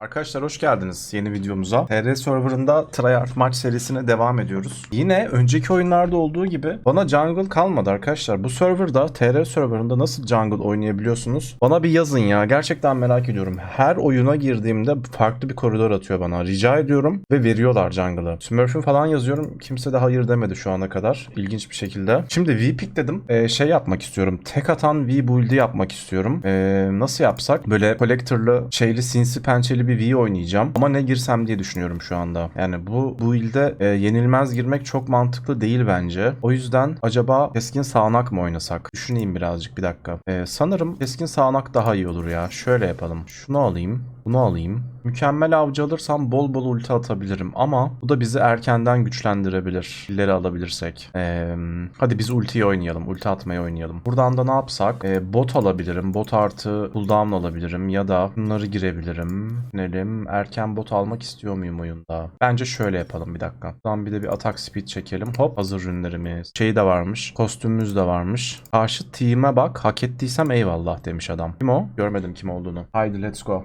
Arkadaşlar hoş geldiniz yeni videomuza. TR Server'ında Tryhard maç serisine devam ediyoruz. Yine önceki oyunlarda olduğu gibi bana jungle kalmadı arkadaşlar. Bu serverda TR Server'ında nasıl jungle oynayabiliyorsunuz? Bana bir yazın ya. Gerçekten merak ediyorum. Her oyuna girdiğimde farklı bir koridor atıyor bana. Rica ediyorum ve veriyorlar jungle'ı. Smurf'ün falan yazıyorum. Kimse de hayır demedi şu ana kadar. İlginç bir şekilde. Şimdi V-Pick dedim. Ee, şey yapmak istiyorum. Tek atan V-Build'i yapmak istiyorum. Ee, nasıl yapsak? Böyle collector'lı, şeyli, sinsi, pençeli bir V oynayacağım. Ama ne girsem diye düşünüyorum şu anda. Yani bu bu ilde e, yenilmez girmek çok mantıklı değil bence. O yüzden acaba keskin sağanak mı oynasak? Düşüneyim birazcık bir dakika. Ee, sanırım keskin sağanak daha iyi olur ya. Şöyle yapalım. Şunu alayım. Bunu alayım. Mükemmel avcı alırsam bol bol ulti atabilirim ama bu da bizi erkenden güçlendirebilir. İleri alabilirsek. Ee, hadi biz ultiyi oynayalım. Ulti atmayı oynayalım. Buradan da ne yapsak? Ee, bot alabilirim. Bot artı cooldown alabilirim ya da bunları girebilirim. Nelim? Erken bot almak istiyor muyum oyunda? Bence şöyle yapalım bir dakika. Buradan bir de bir atak speed çekelim. Hop hazır ürünlerimiz. Şey de varmış. Kostümümüz de varmış. Karşı team'e bak. Hak ettiysem eyvallah demiş adam. Kim o? Görmedim kim olduğunu. Haydi let's go.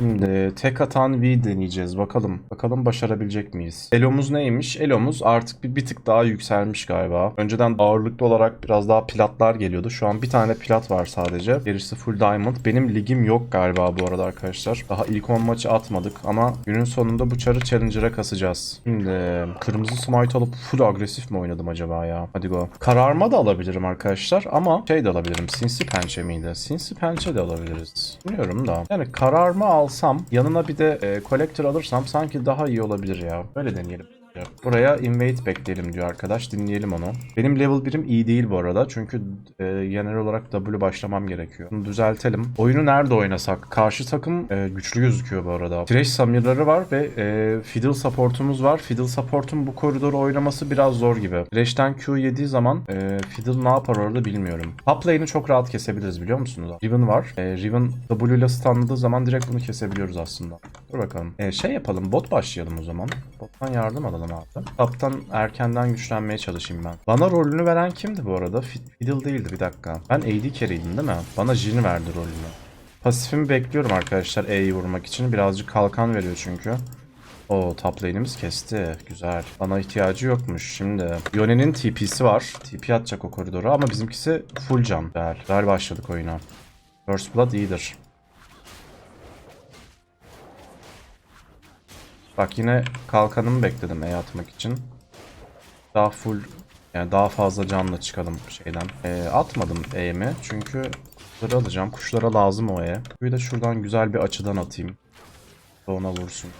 Şimdi tek atan V deneyeceğiz. Bakalım. Bakalım başarabilecek miyiz? Elomuz neymiş? Elomuz artık bir, bir tık daha yükselmiş galiba. Önceden ağırlıklı olarak biraz daha platlar geliyordu. Şu an bir tane plat var sadece. Gerisi full diamond. Benim ligim yok galiba bu arada arkadaşlar. Daha ilk 10 maçı atmadık ama günün sonunda bu çarı challenger'a kasacağız. Şimdi kırmızı smite alıp full agresif mi oynadım acaba ya? Hadi go. Kararma da alabilirim arkadaşlar ama şey de alabilirim. Sinsi pençe miydi? Sinsi pençe de alabiliriz. Bilmiyorum da. Yani kararma alsam yanına bir de e, collector alırsam sanki daha iyi olabilir ya. Öyle deneyelim. Buraya invade bekleyelim diyor arkadaş. Dinleyelim onu. Benim level 1'im iyi değil bu arada. Çünkü e, genel olarak W başlamam gerekiyor. Bunu düzeltelim. Oyunu nerede oynasak? Karşı takım e, güçlü gözüküyor bu arada. Thresh Samir'ları var ve e, Fiddle supportumuz var. Fiddle support'un bu koridoru oynaması biraz zor gibi. Thresh'ten Q yediği zaman e, Fiddle ne yapar orada bilmiyorum. Top lane'i çok rahat kesebiliriz biliyor musunuz? Riven var. E, Riven W ile stunladığı zaman direkt bunu kesebiliyoruz aslında. Dur bakalım. E, şey yapalım. Bot başlayalım o zaman. Bottan yardım alalım abi. Top'tan erkenden güçlenmeye çalışayım ben. Bana rolünü veren kimdi bu arada? Fi- Fiddle değildi bir dakika. Ben AD carry'ydim değil mi? Bana Jin verdi rolünü. Pasifimi bekliyorum arkadaşlar E'yi vurmak için. Birazcık kalkan veriyor çünkü. O top lane'imiz kesti. Güzel. Bana ihtiyacı yokmuş. Şimdi Yone'nin TP'si var. TP atacak o koridora ama bizimkisi full can. Güzel. Güzel başladık oyuna. First Blood iyidir. Bak yine kalkanımı bekledim E atmak için. Daha full yani daha fazla canla çıkalım şeyden. E, atmadım E'mi çünkü kuşları alacağım. Kuşlara lazım o E. Bir de şuradan güzel bir açıdan atayım. Ona vursun.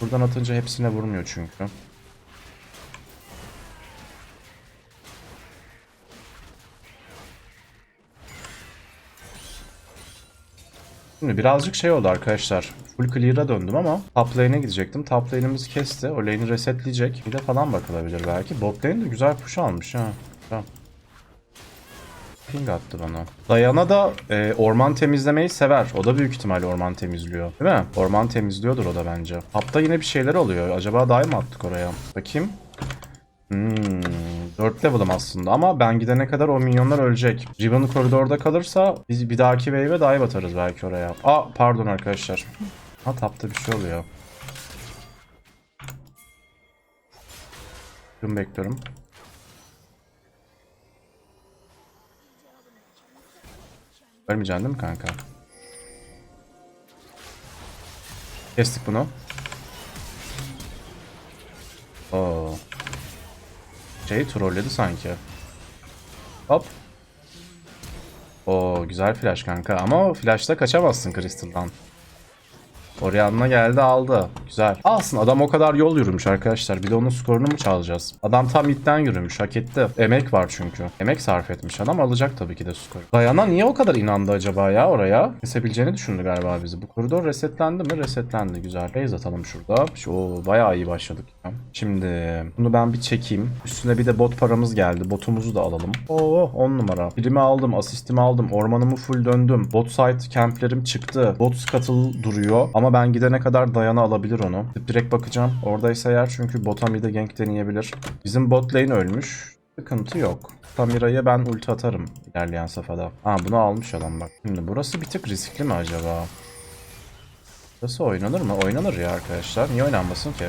Buradan atınca hepsine vurmuyor çünkü. Şimdi birazcık şey oldu arkadaşlar. Full clear'a döndüm ama top lane'e gidecektim. Top lane'imizi kesti. O lane'i resetleyecek. Bir de falan bakılabilir belki. Bot lane de güzel push almış ha. Tamam. Ping attı bana. Dayana da e, orman temizlemeyi sever. O da büyük ihtimalle orman temizliyor. Değil mi? Orman temizliyordur o da bence. Hapta yine bir şeyler oluyor. Acaba mı attık oraya? Bakayım. Hmm, 4 level'ım aslında ama ben gidene kadar o minyonlar ölecek. Riven koridorda kalırsa biz bir dahaki wave'e dive atarız belki oraya. Aa pardon arkadaşlar. Ha tapta bir şey oluyor. Gün bekliyorum. Ölmeyeceksin değil mi kanka? Kestik bunu. Oo. Şey trolledi sanki. Hop. Oo güzel flash kanka ama o flash'ta kaçamazsın Crystal'dan. Orianna geldi aldı. Güzel. Alsın adam o kadar yol yürümüş arkadaşlar. Bir de onun skorunu mu çalacağız? Adam tam itten yürümüş. Hak etti. Emek var çünkü. Emek sarf etmiş adam alacak tabii ki de skoru. Dayana niye o kadar inandı acaba ya oraya? Kesebileceğini düşündü galiba bizi. Bu koridor resetlendi mi? Resetlendi. Güzel. Base atalım şurada. Şu, oo, bayağı iyi başladık ya. Şimdi bunu ben bir çekeyim. Üstüne bir de bot paramız geldi. Botumuzu da alalım. Oo 10 numara. Birimi aldım. Asistimi aldım. Ormanımı full döndüm. Bot site camplerim çıktı. Bot scuttle duruyor. Ama ben gidene kadar dayana alabilir onu. Direkt bakacağım. Oradaysa eğer çünkü bota mid'e gank deneyebilir. Bizim bot lane ölmüş. Sıkıntı yok. Tamira'ya ben ulti atarım ilerleyen safhada. Ha bunu almış adam bak. Şimdi burası bir tık riskli mi acaba? Burası oynanır mı? Oynanır ya arkadaşlar. Niye oynanmasın ki?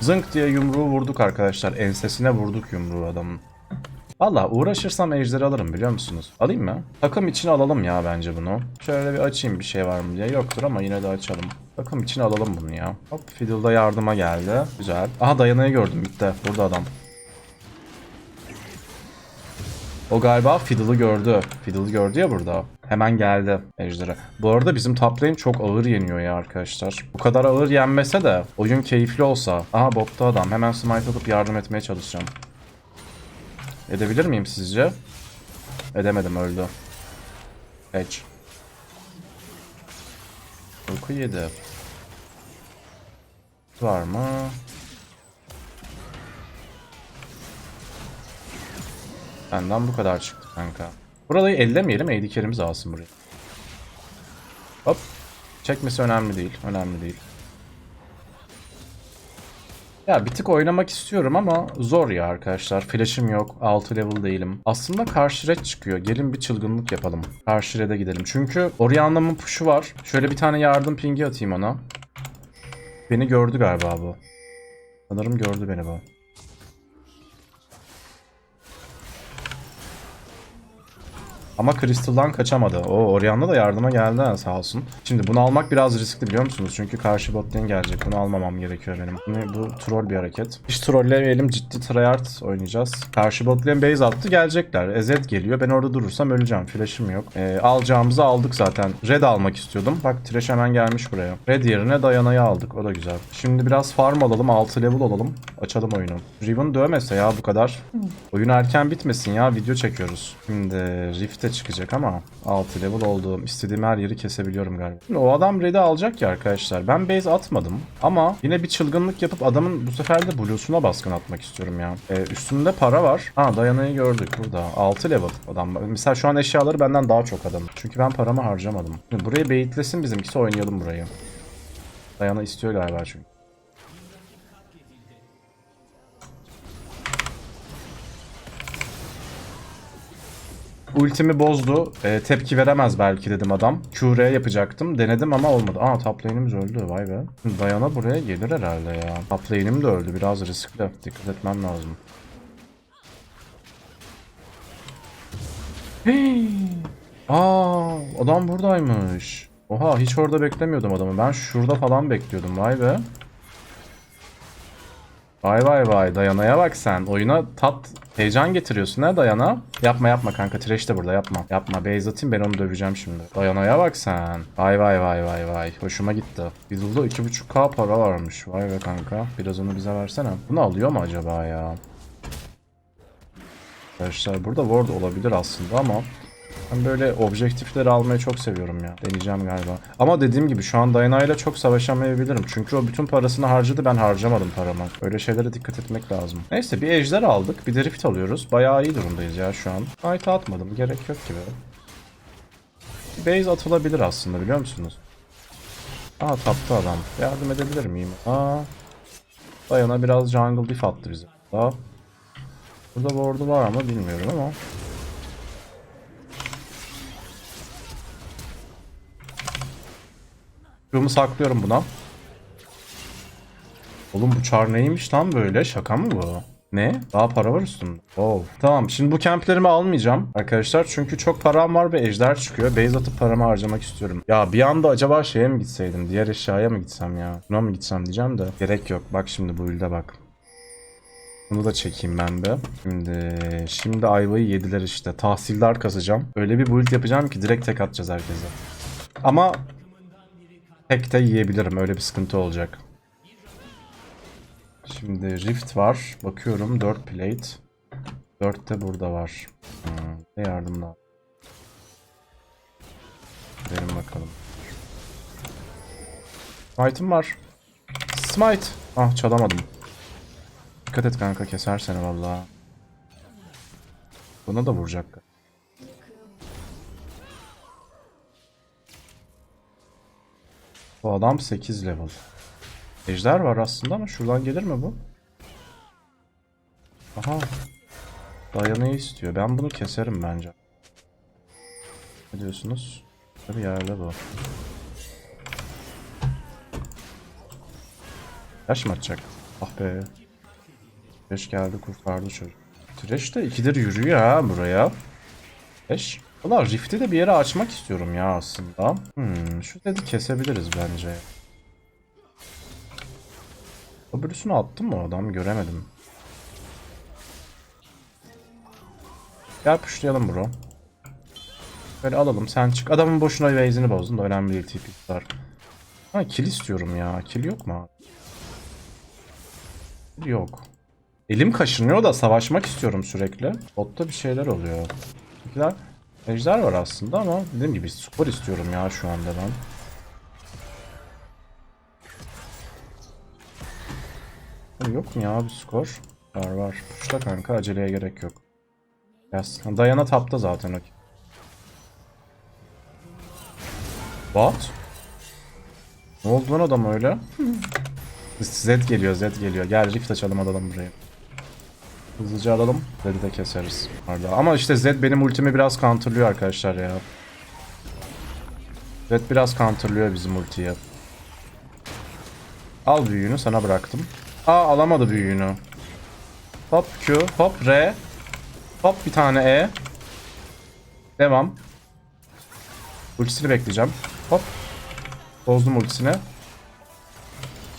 Zınk diye yumruğu vurduk arkadaşlar. Ensesine vurduk yumruğu adamın. Valla uğraşırsam ejderi alırım biliyor musunuz? Alayım mı? Takım için alalım ya bence bunu. Şöyle bir açayım bir şey var mı diye. Yoktur ama yine de açalım. Takım için alalım bunu ya. Hop Fiddle'da yardıma geldi. Güzel. Aha dayanayı gördüm bitti. Burada adam. O galiba Fiddle'ı gördü. Fiddle'ı gördü ya burada. Hemen geldi ejderi. Bu arada bizim top çok ağır yeniyor ya arkadaşlar. Bu kadar ağır yenmese de oyun keyifli olsa. Aha botta adam. Hemen smite atıp yardım etmeye çalışacağım. Edebilir miyim sizce? Edemedim öldü. Edge. Uyku yedi. Var mı? Benden bu kadar çıktı kanka. Burayı ellemeyelim. AD alsın burayı. Hop. Çekmesi önemli değil. Önemli değil. Ya bir tık oynamak istiyorum ama zor ya arkadaşlar. Flash'ım yok. 6 level değilim. Aslında karşı red çıkıyor. Gelin bir çılgınlık yapalım. Karşı red'e gidelim. Çünkü Orianna'mın push'u var. Şöyle bir tane yardım pingi atayım ona. Beni gördü galiba bu. Sanırım gördü beni bu. Ama Crystal'dan kaçamadı. O Orianna da yardıma geldi ha, sağ olsun. Şimdi bunu almak biraz riskli biliyor musunuz? Çünkü karşı bot lane gelecek. Bunu almamam gerekiyor benim. Bunu- Bu troll bir hareket. Hiç trollemeyelim. Ciddi tryhard oynayacağız. Karşı bot lane base attı. Gelecekler. Ezet geliyor. Ben orada durursam öleceğim. Flash'ım yok. Ee, alacağımızı aldık zaten. Red almak istiyordum. Bak Thresh hemen gelmiş buraya. Red yerine Dayana'yı aldık. O da güzel. Şimdi biraz farm alalım. 6 level olalım. Açalım oyunu. Riven dövmese ya bu kadar. Oyun erken bitmesin ya. Video çekiyoruz. Şimdi Rift'e çıkacak ama 6 level oldum. İstediğim her yeri kesebiliyorum galiba. Şimdi o adam Red'i alacak ya arkadaşlar. Ben base atmadım. Ama yine bir çılgınlık yapıp adamın bu sefer de Blue'suna baskın atmak istiyorum ya. Ee, üstünde para var. Ha Dayana'yı gördük burada. 6 level adam. Mesela şu an eşyaları benden daha çok adam. Çünkü ben paramı harcamadım. Şimdi burayı baitlesin bizimkisi oynayalım burayı. Dayana istiyor galiba çünkü. Ultimi bozdu. Ee, tepki veremez belki dedim adam. QR yapacaktım. Denedim ama olmadı. Aa top lane'imiz öldü. Vay be. Dayana buraya gelir herhalde ya. Top lane'im de öldü. Biraz riskli. Dikkat etmem lazım. Hey! Aa, adam buradaymış. Oha hiç orada beklemiyordum adamı. Ben şurada falan bekliyordum. Vay be. Vay vay vay Dayana'ya bak sen. Oyuna tat heyecan getiriyorsun ha Dayana. Yapma yapma kanka Thresh de burada yapma. Yapma base atayım ben onu döveceğim şimdi. Dayana'ya bak sen. Vay vay vay vay vay. Hoşuma gitti. Fiddle'da 2.5k para varmış. Vay be kanka. Biraz onu bize versene. Bunu alıyor mu acaba ya? Arkadaşlar burada ward olabilir aslında ama ben böyle objektifleri almayı çok seviyorum ya. Deneyeceğim galiba. Ama dediğim gibi şu an Diana ile çok savaşamayabilirim. Çünkü o bütün parasını harcadı ben harcamadım paramı. Öyle şeylere dikkat etmek lazım. Neyse bir ejder aldık. Bir de alıyoruz. Bayağı iyi durumdayız ya şu an. Knight atmadım. Gerek yok gibi. Base atılabilir aslında biliyor musunuz? Aa taptı adam. Yardım edebilir miyim? Aa. Diana biraz jungle diff attı bize. Aa. Burada ward'u var ama bilmiyorum ama. Q'mu saklıyorum buna. Oğlum bu çar neymiş lan böyle? Şaka mı bu? Ne? Daha para var üstünde. Oh. Tamam şimdi bu kemplerimi almayacağım arkadaşlar. Çünkü çok param var ve ejder çıkıyor. Base atıp paramı harcamak istiyorum. Ya bir anda acaba şeye mi gitseydim? Diğer eşyaya mı gitsem ya? Buna mı gitsem diyeceğim de. Gerek yok. Bak şimdi bu build'e bak. Bunu da çekeyim ben de. Şimdi şimdi ayvayı yediler işte. Tahsildar kasacağım. Öyle bir build yapacağım ki direkt tek atacağız herkese. Ama tek de yiyebilirim. Öyle bir sıkıntı olacak. Şimdi Rift var. Bakıyorum 4 plate. 4 de burada var. Hmm, ne yardımla? Gidelim bakalım. Smite'ım var. Smite. Ah çalamadım. Dikkat et kanka keser seni valla. Buna da vuracak. Bu adam 8 level. Ejder var aslında ama şuradan gelir mi bu? Aha. Dayanayı istiyor. Ben bunu keserim bence. Ne diyorsunuz? Bir yerde bu. Yaş mı atacak? Ah be. Trash geldi kurtardı çocuk. Trash de ikidir yürüyor ha buraya. Trash. Valla Rift'i de bir yere açmak istiyorum ya aslında. Hmm, şu dedi kesebiliriz bence. Öbürüsünü attım mı adam göremedim. Gel pushlayalım bro. Böyle alalım sen çık. Adamın boşuna base'ini bozdun da önemli değil TP var. Ha kill istiyorum ya. Kill yok mu abi? Yok. Elim kaşınıyor da savaşmak istiyorum sürekli. Botta bir şeyler oluyor. Bizimkiler ejder var aslında ama dediğim gibi skor istiyorum ya şu anda ben. Yok mu ya bir skor? Var var. Puşta kanka aceleye gerek yok. Yes. Dayana tapta zaten. What? Ne oldu lan adam öyle? Z geliyor, Z geliyor. Gel rift açalım alalım burayı. Hızlıca alalım. Zed'i de keseriz. Orada. Ama işte Z benim ultimi biraz counterlıyor arkadaşlar ya. Z biraz counterlıyor bizim ultiyi. Al büyüğünü sana bıraktım. Aa alamadı büyüğünü. Hop Q, hop R. Hop bir tane E. Devam. Ultisini bekleyeceğim. Hop. Bozdum ultisini.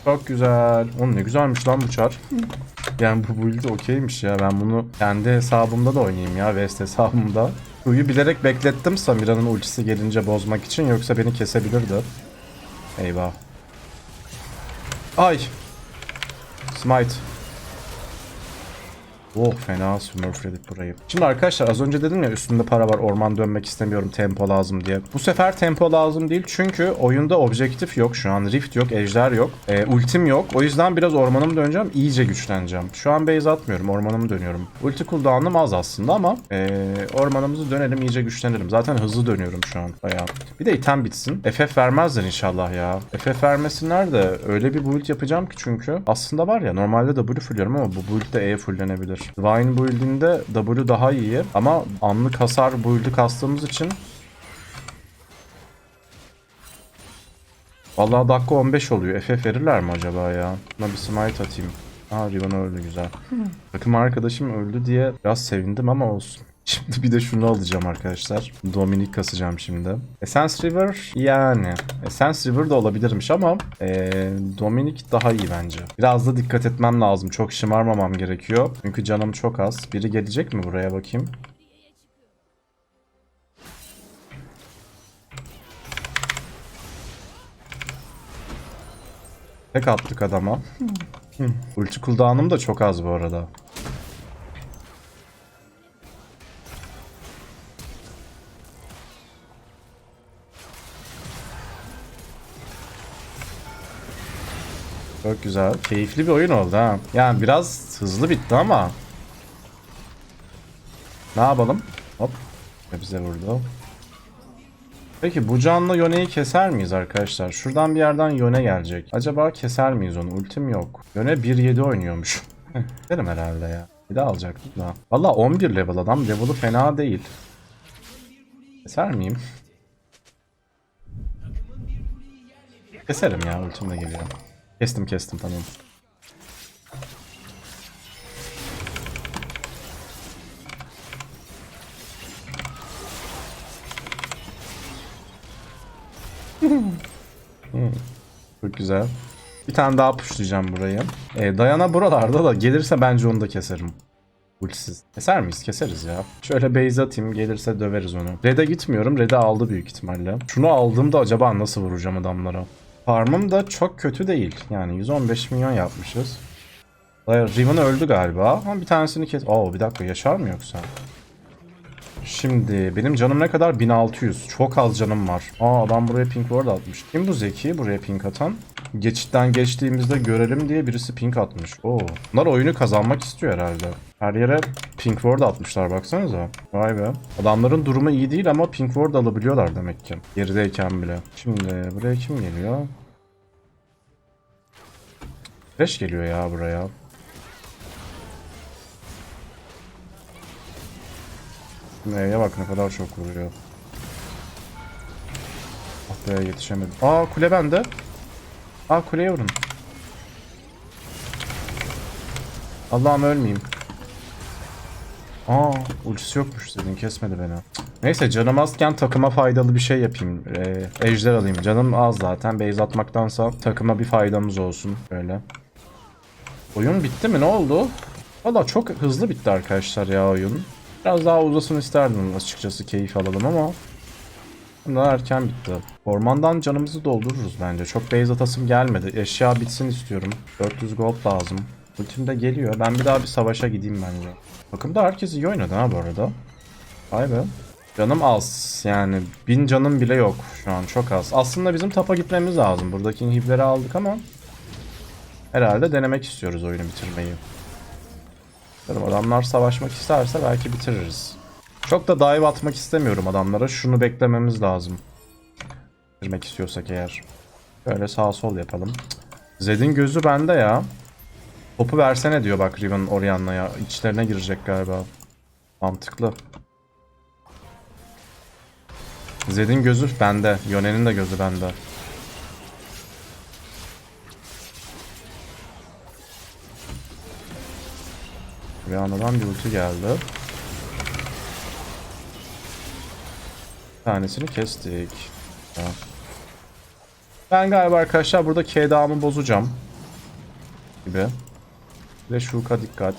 Çok güzel. Oğlum ne güzelmiş lan bu çar. Yani bu build okeymiş ya. Ben bunu kendi hesabımda da oynayayım ya. West hesabımda. Q'yu bilerek beklettim Samira'nın ultisi gelince bozmak için. Yoksa beni kesebilirdi. Eyvah. Ay. Smite. Oh fena smurfledik burayı. Şimdi arkadaşlar az önce dedim ya üstünde para var orman dönmek istemiyorum tempo lazım diye. Bu sefer tempo lazım değil çünkü oyunda objektif yok şu an. Rift yok, ejder yok, e, ultim yok. O yüzden biraz ormanımı döneceğim iyice güçleneceğim. Şu an base atmıyorum ormanımı dönüyorum. Ulti cooldown'um az aslında ama e, ormanımızı dönelim iyice güçlenelim. Zaten hızlı dönüyorum şu an bayağı. Bir de item bitsin. FF vermezler inşallah ya. FF vermesinler de öyle bir build yapacağım ki çünkü. Aslında var ya normalde W fulluyorum ama bu build de E fulllenebilir. Divine build'inde W daha iyi ama anlık hasar build'i kastığımız için Vallahi dakika 15 oluyor. FF verirler mi acaba ya? Buna bir smite atayım. Aa Riven öldü güzel. Takım arkadaşım öldü diye biraz sevindim ama olsun. Şimdi bir de şunu alacağım arkadaşlar. Dominic kasacağım şimdi. Essence River yani. Essence River da olabilirmiş ama eee Dominic daha iyi bence. Biraz da dikkat etmem lazım. Çok şımarmamam gerekiyor. Çünkü canım çok az. Biri gelecek mi buraya bakayım? Tek attık adama. Ulti cooldown'um da çok az bu arada. Çok güzel. Keyifli bir oyun oldu ha. Yani biraz hızlı bitti ama. Ne yapalım? Hop. Ve bize vurdu. Peki bu canlı Yone'yi keser miyiz arkadaşlar? Şuradan bir yerden Yone gelecek. Acaba keser miyiz onu? Ultim yok. Yone 1.7 oynuyormuş. Derim herhalde ya. Bir daha alacaktık da. Valla 11 level adam. Level'ı fena değil. Keser miyim? Keserim ya. Ultim de geliyor. Kestim kestim tamam. Hmm, Çok güzel. Bir tane daha pushlayacağım burayı. Ee, Dayana buralarda da gelirse bence onu da keserim. Ultisiz. Keser miyiz? Keseriz ya. Şöyle base atayım gelirse döveriz onu. Red'e gitmiyorum. Red'e aldı büyük ihtimalle. Şunu aldığımda acaba nasıl vuracağım adamlara? Farmım da çok kötü değil. Yani 115 milyon yapmışız. Riven öldü galiba. Ama bir tanesini kes... Oo bir dakika yaşar mı yoksa? Şimdi benim canım ne kadar? 1600. Çok az canım var. Aa adam buraya pink ward atmış. Kim bu zeki buraya pink atan? Geçitten geçtiğimizde görelim diye birisi pink atmış. Oo. Bunlar oyunu kazanmak istiyor herhalde. Her yere pink ward atmışlar baksanıza. Vay be. Adamların durumu iyi değil ama pink ward alabiliyorlar demek ki. Gerideyken bile. Şimdi buraya kim geliyor? Fresh geliyor ya buraya. E'ye bak ne kadar çok vuruyor. Ah be yetişemedim. Aa kule bende. Aa kuleye vurun. Allah'ım ölmeyeyim. Aa ultisi yokmuş senin kesmedi beni. Neyse canım azken takıma faydalı bir şey yapayım. Ee, ejder alayım. Canım az zaten. Base atmaktansa takıma bir faydamız olsun. Böyle. Oyun bitti mi? Ne oldu? Valla çok hızlı bitti arkadaşlar ya oyun. Biraz daha uzasın isterdim açıkçası keyif alalım ama daha erken bitti. Ormandan canımızı doldururuz bence. Çok base atasım gelmedi. Eşya bitsin istiyorum. 400 gold lazım. Ultim de geliyor. Ben bir daha bir savaşa gideyim bence. Takımda herkes iyi oynadı ha bu arada. Vay be. Canım az. Yani bin canım bile yok şu an. Çok az. Aslında bizim tapa gitmemiz lazım. Buradaki inhibleri aldık ama herhalde denemek istiyoruz oyunu bitirmeyi. Adamlar savaşmak isterse belki bitiririz. Çok da dive atmak istemiyorum adamlara. Şunu beklememiz lazım. Bitirmek istiyorsak eğer. Böyle sağ sol yapalım. Zed'in gözü bende ya. Topu versene diyor bak Riven Orianna'ya. İçlerine girecek galiba. Mantıklı. Zed'in gözü bende. Yone'nin de gözü bende. Orianna'dan bir ulti geldi. Tanesini kestik. Ben galiba arkadaşlar burada K'dağımı bozacağım. Gibi. De Shulk'a dikkat.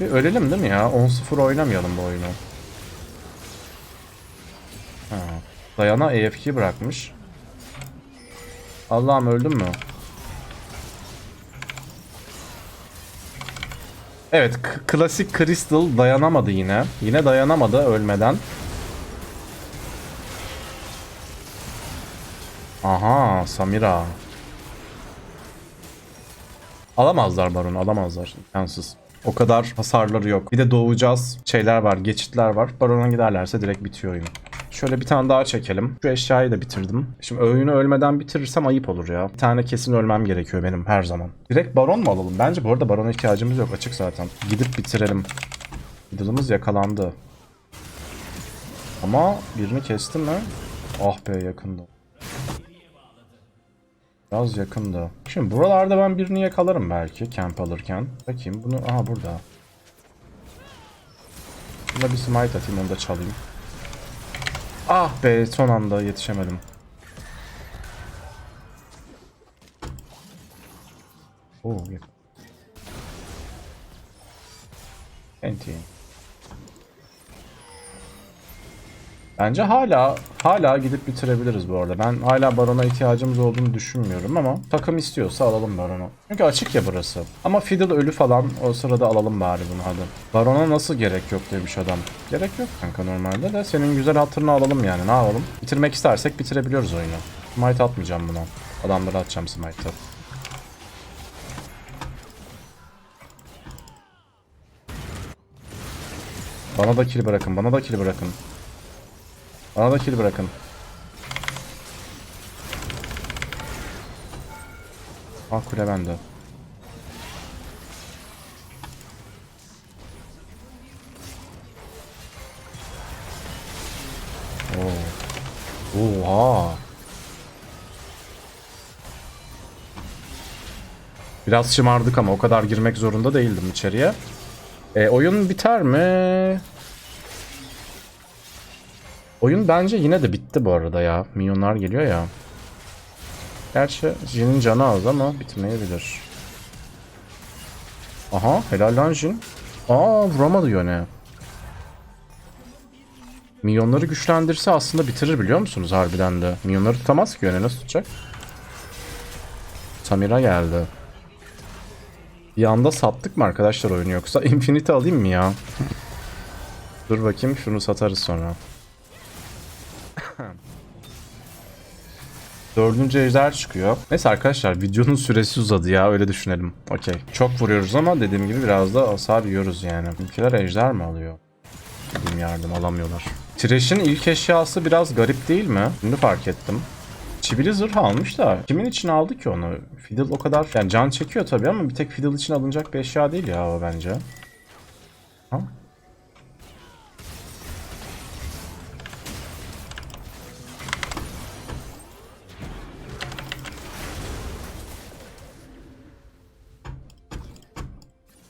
Bir ölelim değil mi ya? 10-0 oynamayalım bu oyunu. Ha. Dayana EFK bırakmış. Allah'ım öldüm mü? Evet, klasik Crystal dayanamadı yine. Yine dayanamadı ölmeden. Aha, Samira. Alamazlar Baron'u, alamazlar. İmkansız. O kadar hasarları yok. Bir de doğacağız. Şeyler var, geçitler var. Baron'a giderlerse direkt bitiyor oyun. Şöyle bir tane daha çekelim. Şu eşyayı da bitirdim. Şimdi oyunu ölmeden bitirirsem ayıp olur ya. Bir tane kesin ölmem gerekiyor benim her zaman. Direkt baron mu alalım? Bence bu arada barona ihtiyacımız yok. Açık zaten. Gidip bitirelim. Fiddle'ımız yakalandı. Ama birini kestim mi? Ah be yakındı. Biraz yakındı. Şimdi buralarda ben birini yakalarım belki camp alırken. Bakayım bunu... Aha burada. Buna bir smite atayım onu da çalayım. Ah be son anda yetişemedim. Oo. Enti. Bence hala hala gidip bitirebiliriz bu arada. Ben hala Baron'a ihtiyacımız olduğunu düşünmüyorum ama takım istiyorsa alalım Baron'u. Çünkü açık ya burası. Ama Fiddle ölü falan o sırada alalım bari bunu hadi. Baron'a nasıl gerek yok demiş adam. Gerek yok kanka normalde de senin güzel hatırını alalım yani ne yapalım. Bitirmek istersek bitirebiliyoruz oyunu. Smite atmayacağım buna. Adamlara atacağım Smite'ı. Bana da kill bırakın, bana da kill bırakın. Bana da kill bırakın. Ah kule bende. Oo. Oha. Biraz şımardık ama o kadar girmek zorunda değildim içeriye. E, oyun biter mi? Oyun bence yine de bitti bu arada ya. Milyonlar geliyor ya. Gerçi Jin'in canı az ama bitmeyebilir. Aha helal lan Jin. Aa vuramadı yöne. Milyonları güçlendirse aslında bitirir biliyor musunuz harbiden de. Milyonları tutamaz ki yöne nasıl tutacak? Samira geldi. Bir anda sattık mı arkadaşlar oyunu yoksa Infinity alayım mı ya? Dur bakayım şunu satarız sonra. Dördüncü ejder çıkıyor. Neyse arkadaşlar videonun süresi uzadı ya öyle düşünelim. Okey. Çok vuruyoruz ama dediğim gibi biraz da hasar yiyoruz yani. Ülkeler ejder mi alıyor? Dediğim yardım alamıyorlar. Thresh'in ilk eşyası biraz garip değil mi? Şimdi fark ettim. Çivili zırh almış da kimin için aldı ki onu? Fiddle o kadar yani can çekiyor tabii ama bir tek Fiddle için alınacak bir eşya değil ya o bence.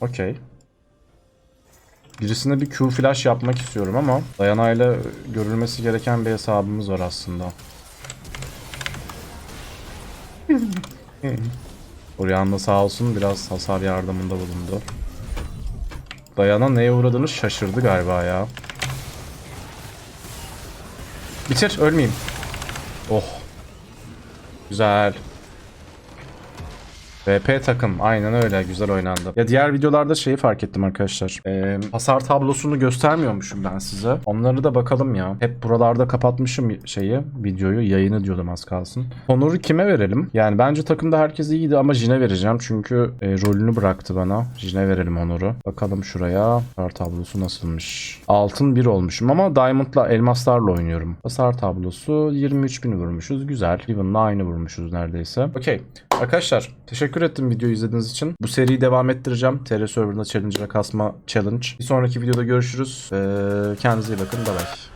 Okey. Birisine bir Q flash yapmak istiyorum ama dayanayla görülmesi gereken bir hesabımız var aslında. Orianna sağ olsun biraz hasar yardımında bulundu. Dayana neye uğradığını şaşırdı galiba ya. Bitir ölmeyeyim. Oh. Güzel. VP takım aynen öyle güzel oynandı. Ya diğer videolarda şeyi fark ettim arkadaşlar. Ee, hasar tablosunu göstermiyormuşum ben size. Onları da bakalım ya. Hep buralarda kapatmışım şeyi videoyu yayını diyordum az kalsın. Honor'u kime verelim? Yani bence takımda herkes iyiydi ama Jin'e vereceğim çünkü e, rolünü bıraktı bana. Jin'e verelim Honor'u. Bakalım şuraya. Hasar tablosu nasılmış? Altın 1 olmuşum ama Diamond'la elmaslarla oynuyorum. Hasar tablosu 23.000 vurmuşuz. Güzel. Even'la aynı vurmuşuz neredeyse. Okey. Arkadaşlar teşekkür ettim videoyu izlediğiniz için. Bu seriyi devam ettireceğim. TR Server'da Challenger'a kasma challenge. Bir sonraki videoda görüşürüz. Ee, kendinize iyi bakın. Bye bye.